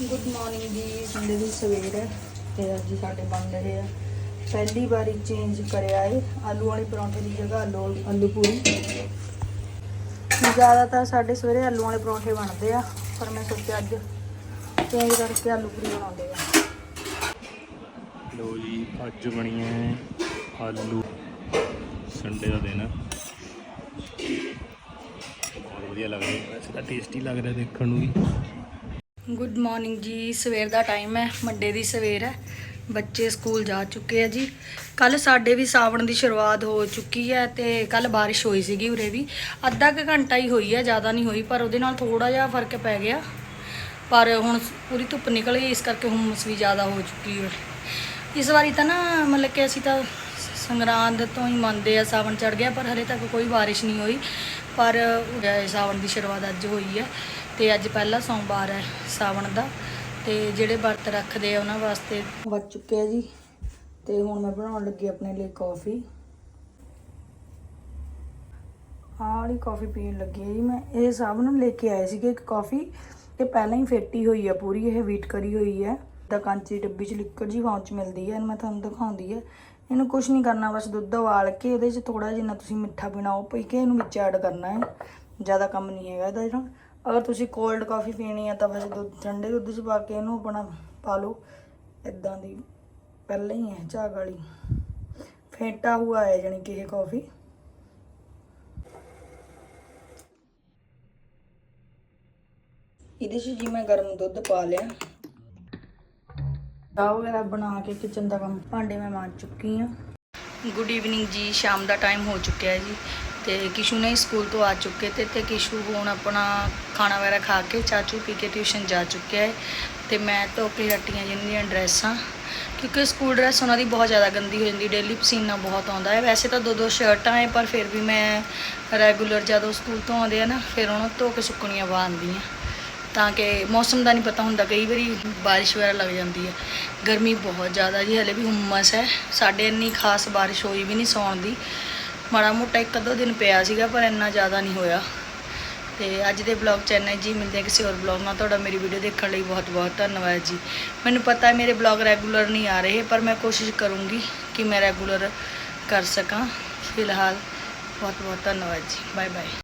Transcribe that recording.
Good morning ਜੀ, Sunday ਦੀ ਸਵੇਰ ਹੈ ਤੇ ਅੱਜ ਸਾਡੇ ਬਣ ਰਹੇ ਆ। ਪਹਿਲੀ ਵਾਰੀ ਚੇਂਜ ਕਰਿਆ ਏ ਆਲੂ ਵਾਲੇ ਪਰੌਂਠੇ ਦੀ ਜਗ੍ਹਾ ਆਲੂ ਆਲੂ ਪੂਰੀ। ਜ਼ਿਆਦਾਤਰ ਸਾਡੇ ਸਵੇਰੇ ਆਲੂ ਵਾਲੇ ਪਰੌਂਠੇ ਬਣਦੇ ਆ, ਪਰ ਮੈਂ ਸੋਚਿਆ ਅੱਜ ਚੇਂਜ ਕਰਕੇ ਆਲੂ ਪੂਰੀ ਬਣਾਉਂਦੇ ਆ। ਲੋ ਜੀ, ਅੱਜ ਬਣੀ ਹੈ ਆਲੂ। ਸੰਡੇ ਦਾ ਦਿਨ ਹੈ ਬਹੁਤ ਵਧੀਆ ਲੱਗ ਰਿਹਾ, ਵੈਸੇ ਟੇਸਟੀ ਲੱਗ ਰਿਹਾ ਦੇਖਣ ਨੂੰ ਵੀ। ਗੁੱਡ ਮਾਰਨਿੰਗ ਜੀ, ਸਵੇਰ ਦਾ ਟਾਈਮ ਹੈ ਮੰਡੇ ਦੀ ਸਵੇਰ ਹੈ। ਬੱਚੇ ਸਕੂਲ ਜਾ ਚੁੱਕੇ ਆ ਜੀ। ਕੱਲ ਸਾਡੇ ਵੀ ਸਾਵਣ ਦੀ ਸ਼ੁਰੂਆਤ ਹੋ ਚੁੱਕੀ ਹੈ ਤੇ ਕੱਲ ਬਾਰਿਸ਼ ਹੋਈ ਸੀਗੀ ਉਰੇ ਵੀ। ਅੱਧਾ ਕੁ ਘੰਟਾ ਹੀ ਹੋਈ ਹੈ, ਜ਼ਿਆਦਾ ਨਹੀਂ ਹੋਈ, ਪਰ ਉਹਦੇ ਨਾਲ ਥੋੜਾ ਜਿਹਾ ਫ਼ਰਕ ਪੈ ਗਿਆ। ਪਰ ਹੁਣ ਪੂਰੀ ਧੁੱਪ ਨਿਕਲ ਗਈ, ਇਸ ਕਰਕੇ ਹੁਮਸ ਵੀ ਜ਼ਿਆਦਾ ਹੋ ਚੁੱਕੀ ਹੈ। ਇਸ ਵਾਰੀ ਤਾਂ ਨਾ, ਮਤਲਬ ਕਿ ਅਸੀਂ ਤਾਂ ਸੰਗਰਾਂਦ ਤੋਂ ਹੀ ਮੰਨਦੇ ਆ, ਸਾਵਣ ਚੜ ਗਿਆ, ਪਰ ਹਲੇ ਤੱਕ ਕੋਈ ਬਾਰਿਸ਼ ਨਹੀਂ ਹੋਈ। ਪਰ ਸਾਵਣ ਦੀ ਸ਼ੁਰੂਆਤ ਅੱਜ ਹੋਈ ਹੈ। ਤੇ ਅੱਜ ਪਹਿਲਾ ਸੋਮਵਾਰ ਹੈ ਸਾਵਣ ਦਾ ਤੇ ਜਿਹੜੇ ਵਰਤ ਰੱਖਦੇ ਆ ਉਹਨਾਂ ਵਾਸਤੇ ਵੱਜ ਚੁੱਕੇ ਆ ਜੀ ਤੇ ਹੁਣ ਮੈਂ ਬਣਾਉਣ ਲੱਗੀ ਆਪਣੇ ਲਈ ਕਾਫੀ। ਆਹ ਵਾਲੀ ਕਾਫੀ ਪੀਣ ਲੱਗੀ ਜੀ ਮੈਂ। ਇਹ ਸਭ ਨੂੰ ਲੈ ਕੇ ਆਏ ਸੀਗੇ ਇੱਕ ਕਾਫੀ। ਤੇ ਪਹਿਲਾਂ ਹੀ ਫੇਟੀ ਹੋਈ ਆ ਪੂਰੀ, ਇਹ ਵੀਟ ਕਰੀ ਹੋਈ ਹੈ ਤਾਂ ਕਾਂਚੀ ਡੱਬੀ ਚ ਲਿਕਵਿਡ ਜੀ ਫਾਰਮ ਚ ਮਿਲਦੀ ਹੈ ਮੈਂ ਤੁਹਾਨੂੰ ਦਿਖਾਉਂਦੀ ਹੈ ਇਹਨੂੰ ਕੁਝ ਨਹੀਂ ਕਰਨਾ, ਬਸ ਦੁੱਧ ਉਬਾਲ ਕੇ ਉਹਦੇ ਚ ਥੋੜਾ ਜਿਹਾ ਤੁਸੀਂ ਮਿੱਠਾ ਪੀਣਾ ਉਹ ਪੀ ਕੇ ਇਹਨੂੰ ਵਿੱਚ ਐਡ ਕਰਨਾ ਹੈ। ਜ਼ਿਆਦਾ ਕੰਮ ਨਹੀਂ ਹੈਗਾ ਇਹਦਾ ਜਿਹੜਾ। ਅਗਰ ਤੁਸੀਂ ਕੋਲਡ ਕਾਫੀ ਪੀਣੀ ਹੈ ਤਾਂ ਬਸ ਦੁੱਧ, ਠੰਡੇ ਦੁੱਧ ਚ ਪਾ ਕੇ ਇਹਨੂੰ ਆਪਣਾ ਪਾ ਲਓ। ਇਦਾਂ ਦੀ ਪਹਿਲਾਂ ਹੀ ਹੈ ਝਾਗ ਵਾਲੀ। ਫੇਟਾ ਹੁਆ ਹੈ ਜਾਨੀ ਕਿ ਇਹ ਕਾਫੀ ਇਹਦੇ 'ਚ ਜੀ ਮੈਂ ਗਰਮ ਦੁੱਧ ਪਾ ਲਿਆ। ਚਾਹ ਵਗੈਰਾ ਬਣਾ ਕੇ ਕਿਚਨ ਦਾ ਕੰਮ ਭਾਂਡੇ ਮੈਂ ਮਾਂਜ ਚੁੱਕੀ ਹਾਂ। ਗੁੱਡ ਈਵਨਿੰਗ ਜੀ, ਸ਼ਾਮ ਦਾ ਟਾਈਮ ਹੋ ਚੁੱਕਿਆ ਹੈ ਜੀ। ਤੇ ਕਿਸ਼ੂ ਨੇ ਸਕੂਲ ਤੋਂ ਆ ਚੁੱਕੇ ਤੇ ਤੇ ਕਿਸ਼ੂ ਹੁਣ ਆਪਣਾ ਖਾਣਾ ਵਗੈਰਾ ਖਾ ਕੇ ਚਾਚੂ ਪੀ ਕੇ ਟਿਊਸ਼ਨ ਜਾ ਚੁੱਕਿਆ ਹੈ। ਤੇ ਮੈਂ ਧੋ ਕੇ ਹਟੀਆਂ ਜਿੰਨੀਆਂ ਡਰੈਸਾਂ, ਕਿਉਂਕਿ ਸਕੂਲ ਡਰੈਸ ਉਹਨਾਂ ਦੀ ਬਹੁਤ ਜ਼ਿਆਦਾ ਗੰਦੀ ਹੋ ਜਾਂਦੀ ਡੇਲੀ ਪਸੀਨਾ ਬਹੁਤ ਆਉਂਦਾ ਹੈ। ਵੈਸੇ ਤਾਂ ਦੋ ਦੋ ਸ਼ਰਟਾਂ ਹੈ, ਪਰ ਫਿਰ ਵੀ ਮੈਂ ਰੈਗੂਲਰ ਜਦੋਂ ਸਕੂਲ ਤੋਂ ਆਉਂਦੇ ਆ ਨਾ, ਫਿਰ ਉਹਨਾਂ ਧੋ ਕੇ ਸੁੱਕਣੀਆਂ ਬਾਂਧਦੀ ਹਾਂ। ਤਾਂ ਕਿ ਮੌਸਮ ਦਾ ਨਹੀਂ ਪਤਾ ਹੁੰਦਾ, ਕਈ ਵਾਰੀ ਬਾਰਿਸ਼ ਵਗੈਰਾ ਲੱਗ ਜਾਂਦੀ ਹੈ। ਗਰਮੀ ਬਹੁਤ ਜ਼ਿਆਦਾ ਜੀ, ਹਲੇ ਵੀ ਹੁਮਸ ਹੈ। ਸਾਡੇ ਇੰਨੀ ਖਾਸ ਬਾਰਿਸ਼ ਹੋਈ ਵੀ ਨਹੀਂ ਸੌਣ ਦੀ। ਮਾੜਾ ਮੋਟਾ ਇੱਕ ਅੱਧੋ ਦਿਨ ਪਿਆ ਸੀਗਾ, ਪਰ ਇੰਨਾ ਜ਼ਿਆਦਾ ਨਹੀਂ ਹੋਇਆ। ਤੇ ਅੱਜ ਦੇ ਬਲੌਗ ਚੈਨਲ ਜੀ, ਮਿਲਦੇ ਕਿਸੇ ਹੋਰ ਬਲੌਗ ਨਾਲ। ਤੁਹਾਡਾ ਮੇਰੀ ਵੀਡੀਓ ਦੇਖਣ ਲਈ ਬਹੁਤ ਬਹੁਤ ਧੰਨਵਾਦ ਜੀ। ਮੈਨੂੰ ਪਤਾ ਹੈ ਮੇਰੇ ਬਲੌਗ ਰੈਗੂਲਰ ਨਹੀਂ ਆ ਰਹੇ, ਪਰ ਮੈਂ ਕੋਸ਼ਿਸ਼ ਕਰੂੰਗੀ ਕਿ ਮੈਂ ਰੈਗੂਲਰ ਕਰ ਸਕਾਂ। ਫਿਲਹਾਲ ਬਹੁਤ ਬਹੁਤ ਧੰਨਵਾਦ ਜੀ। Bye bye